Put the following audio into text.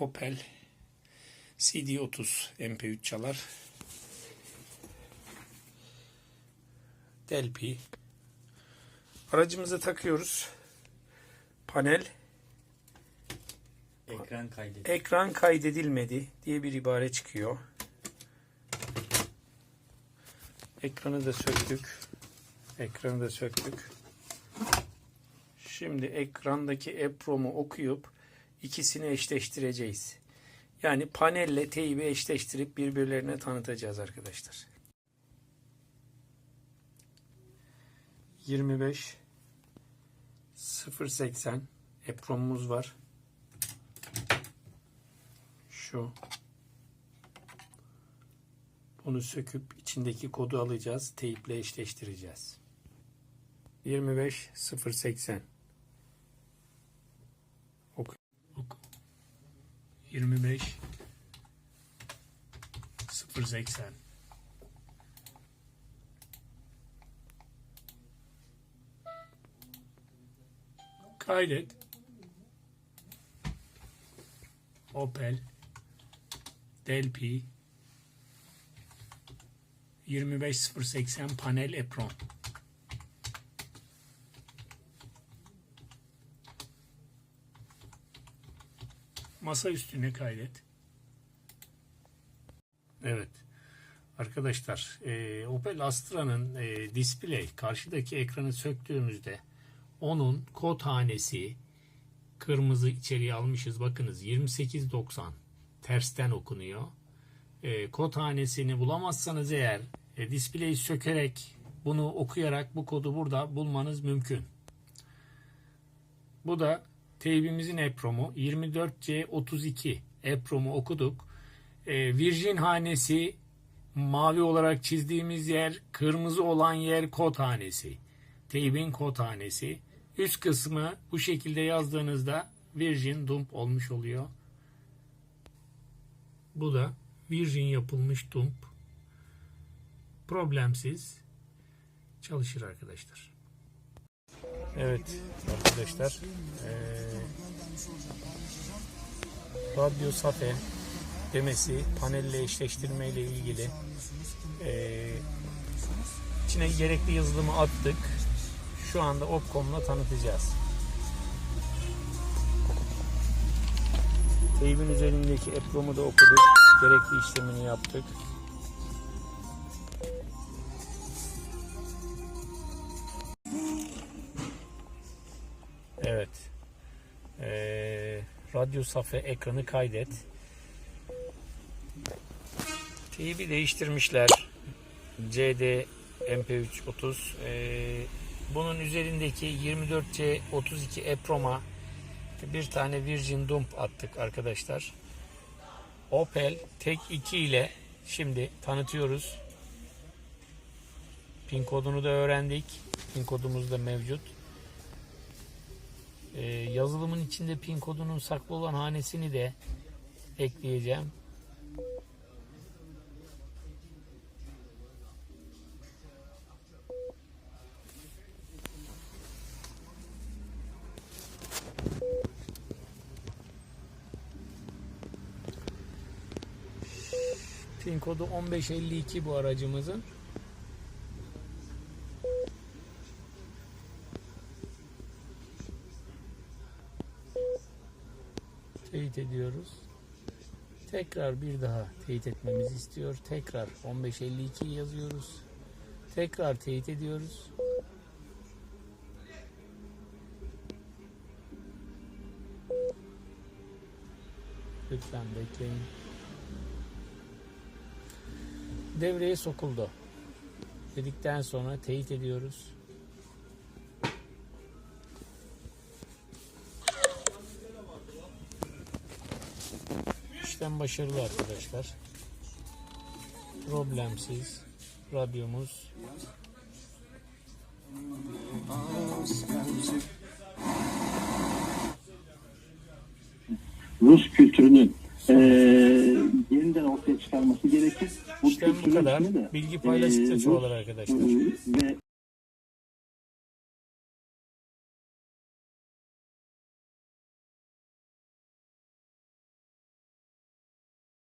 Opel CD30 MP3 çalar. Delphi. Aracımıza takıyoruz. Panel Ekran kaydet. ekran kaydedilmedi diye bir ibare çıkıyor. Ekranı da söktük. Ekranı da söktük. Şimdi ekrandaki EPROM'u okuyup ikisini eşleştireceğiz. Yani panelle teybi eşleştirip birbirlerine tanıtacağız arkadaşlar. 25 080 EPROM'umuz var. Şu. Bunu söküp içindeki kodu alacağız. Teyple eşleştireceğiz. 25 25 080 Kaydet. Opel Delphi 25080 panel Epron. Masa üstüne kaydet. Evet. Arkadaşlar e, Opel Astra'nın e, display karşıdaki ekranı söktüğümüzde onun kod hanesi kırmızı içeriye almışız. Bakınız 2890 tersten okunuyor. E, kod hanesini bulamazsanız eğer e, display'i sökerek bunu okuyarak bu kodu burada bulmanız mümkün. Bu da teybimizin EPROM'u 24C32 EPROM'u okuduk. E, Virgin hanesi mavi olarak çizdiğimiz yer, kırmızı olan yer kod hanesi. Teybin kod hanesi. Üst kısmı bu şekilde yazdığınızda Virgin dump olmuş oluyor. Bu da Virgin yapılmış dump. Problemsiz çalışır arkadaşlar. Evet arkadaşlar. Ee, Radyo Safe demesi panelle eşleştirme ile ilgili ee, içine gerekli yazılımı attık. Şu anda Opcom'la tanıtacağız. Teybin üzerindeki EPROM'u da okuduk. Gerekli işlemini yaptık. Evet. Ee, radyo safe ekranı kaydet. Teybi değiştirmişler. CD MP3 30. Ee, bunun üzerindeki 24C 32 EPROM'a bir tane Virgin Dump attık arkadaşlar. Opel Tek 2 ile şimdi tanıtıyoruz. Pin kodunu da öğrendik. Pin kodumuz da mevcut. Ee, yazılımın içinde pin kodunun saklı olan hanesini de ekleyeceğim. Pin kodu 1552 bu aracımızın. Teyit ediyoruz. Tekrar bir daha teyit etmemizi istiyor. Tekrar 1552 yazıyoruz. Tekrar teyit ediyoruz. Lütfen bekleyin. Devreye sokuldu. Dedikten sonra teyit ediyoruz. İşlem başarılı arkadaşlar. Problemsiz. Radyomuz Rus kültürünün eee yeniden ortaya çıkarması gerekir. Bu İşlem bu kadar. de, Bilgi paylaştıkça eee, çoğalır arkadaşlar. eee, ve